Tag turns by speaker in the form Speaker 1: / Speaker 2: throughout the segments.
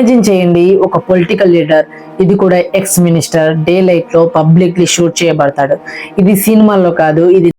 Speaker 1: Imagine చేయండి ఒక political leader ఇది కూడా ఎక్స్ మినిస్టర్ డే లైట్లో పబ్లిక్లీ షూట్ చేయబడతాడు. ఇది సినిమాల్లో కాదు ఇది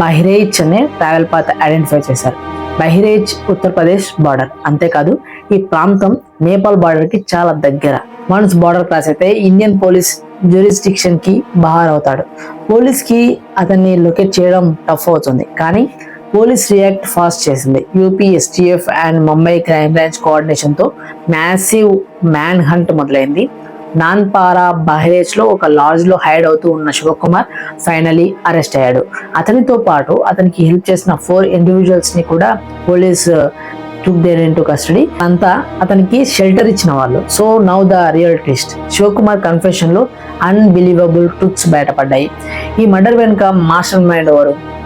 Speaker 1: బహిరేజ్ అనే ట్రావెల్ పాత్ ఐడెంటిఫై చేశారు. బహిరేజ్ ఉత్తరప్రదేశ్ బార్డర్ అంతేకాదు ఈ ప్రాంతం నేపాల్ బార్డర్కి చాలా దగ్గర. వన్స్ బార్డర్ క్రాస్ అయితే ఇండియన్ పోలీస్ జ్యూరిస్టిక్షన్కి బహార్ అవుతాడు. పోలీస్కి అతన్ని లొకేట్ చేయడం టఫ్ అవుతుంది. కానీ పోలీస్ రియాక్ట్ ఫాస్ట్ చేసింది. UP STF and Mumbai crime branch కోఆర్డినేషన్తో massive man hunt మొదలైంది. నాన్పారా బహరేజ్లో ఒక లాడ్జ్లో హైడ్ అవుతూ ఉన్న శివకుమార్ ఫైనలీ అరెస్ట్ అయ్యాడు. అతనితో పాటు అతనికి హెల్ప్ చేసిన ఫోర్ ఇండివిజువల్స్ని కూడా police took there into custody అంతా అతనికి షెల్టర్ ఇచ్చిన వాళ్ళు. So now the real twist Shivakumar కన్ఫెషన్లో unbelievable truths బయటపడ్డాయి. ఈ మర్డర్ వెనుక మాస్టర్ మైండ్ ఎవరు?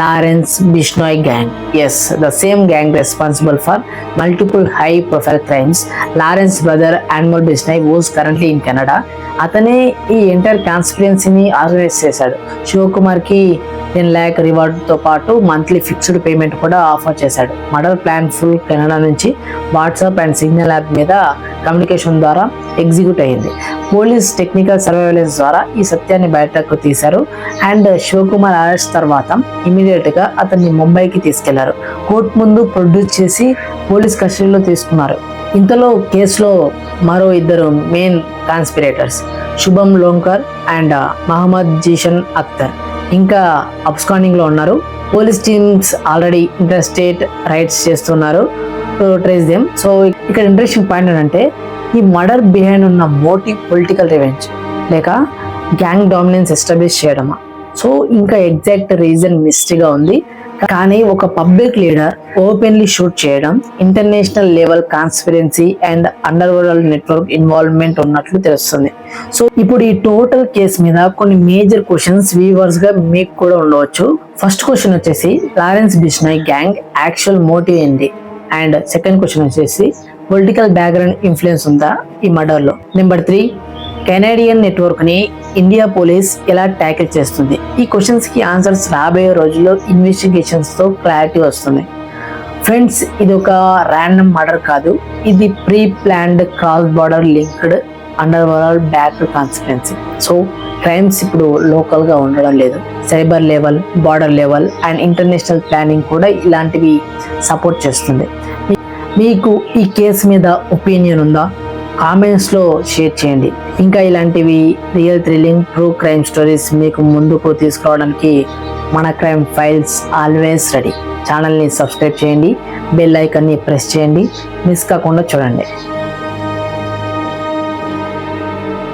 Speaker 1: Lawrence Bishnoi gang is the same gang responsible for multiple high profile crimes Lawrence brother Anmol Bishnoi was currently in Canada అతనే ఈ enter కాన్స్పిరెన్సీని organise చేశాడు. శివకుమార్కి ten lakh రివార్డ్తో పాటు monthly fixed payment కూడా ఆఫర్ చేశాడు. మడల్ ప్లాన్ ఫుల్ కెనడా నుంచి WhatsApp and Signal app మీద కమ్యూనికేషన్ ద్వారా ఎగ్జిక్యూట్ అయ్యింది పోలీస్ టెక్నికల్ సర్వేలెన్స్ ద్వారా ఈ సత్యాన్ని బయటకు తీశారు. అండ్ శివకుమార్ అరెస్ట్ తర్వాత ఇమీడియట్గా అతన్ని ముంబైకి తీసుకెళ్ళారు. కోర్టు ముందు ప్రొడ్యూస్ చేసి పోలీస్ కస్టడీలో తీసుకున్నారు. ఇంతలో కేసులో మరో ఇద్దరు main conspirators Shubham Lonkar and Mohammed Zeeshan Akhtar ఇంకా అబ్స్కాండింగ్లో ఉన్నారు. Police teams already inter state raids చేస్తున్నారు ట్రేస్ దేమ్ సో ఇక్కడ ఇంట్రెస్టింగ్ పాయింట్ ఏంటంటే ఈ మర్డర్ బిహైండ్ ఉన్న మోటివ్ పొలిటికల్ రివెంజ్ లేక గ్యాంగ్ డామినెన్స్ ఎస్టాబ్లిష్ చేయడమా? సో ఇంకా ఎగ్జాక్ట్ రీజన్ మిస్టరీగా ఉంది. కానీ ఒక పబ్లిక్ లీడర్ ఓపెన్లీ షూట్ చేయడం international level conspiracy and under world network involvement ఉన్నట్లు తెలుస్తుంది. సో ఇప్పుడు ఈ టోటల్ కేసు మీద కొన్ని మేజర్ క్వశ్చన్స్ వ్యూవర్స్గా మీకు కూడా ఉండవచ్చు. ఫస్ట్ క్వశ్చన్ వచ్చేసి Lawrence Bishnoi gang actual motive ఏంటి? అండ్ సెకండ్ క్వశ్చన్ వచ్చేసి పొలిటికల్ బ్యాక్గ్రౌండ్ ఇన్ఫ్లుయెన్స్ ఉందా ఈ మర్డర్లో? నెంబర్ త్రీ కెనేడియన్ నెట్వర్క్ని ఇండియా పోలీస్ ఎలా ట్యాకిల్ చేస్తుంది? ఈ క్వశ్చన్స్కి ఆన్సర్స్ రాబోయే రోజుల్లో ఇన్వెస్టిగేషన్స్తో క్లారిటీ వస్తుంది. ఫ్రెండ్స్ ఇది ఒక ర్యాండమ్ మర్డర్ కాదు. ఇది pre planned cross border linked under world back consequence so crimes ఇప్పుడు లోకల్గా ఉండడం లేదు. Cyber level border level and international planning కూడా ఇలాంటివి సపోర్ట్ చేస్తుంది. మీకు ఈ కేసు మీద ఒపీనియన్ ఉందా? కామెంట్స్లో షేర్ చేయండి. ఇంకా ఇలాంటివి real thrilling true crime stories మీకు ముందుకు తీసుకురావడానికి మన క్రైమ్ ఫైల్స్ ఆల్వేస్ రెడీ ఛానల్ని సబ్స్క్రైబ్ చేయండి. బెల్ ఐకన్ని ప్రెస్ చేయండి. మిస్ కాకుండా చూడండి.